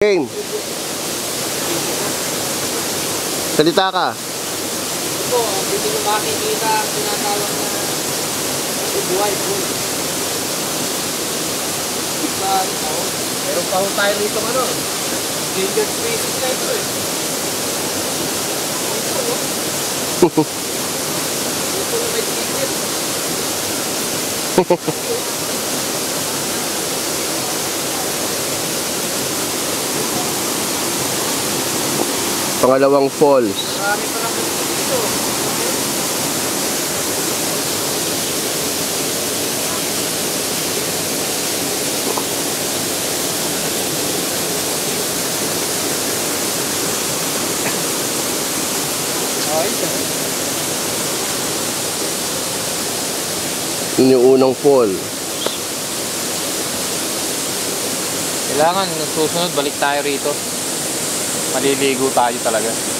Game. Salita ka. Ito, hindi mo makikita tinatawag na bubuhay po. Sa taon. Meron pa tayo rito ano. Ginger species na ito eh. Ito, no? Ito na may ginger. Pangalawang falls. Yun yung unang fall. Kailangan, susunod, balik tayo rito. Maliligo tayo talaga.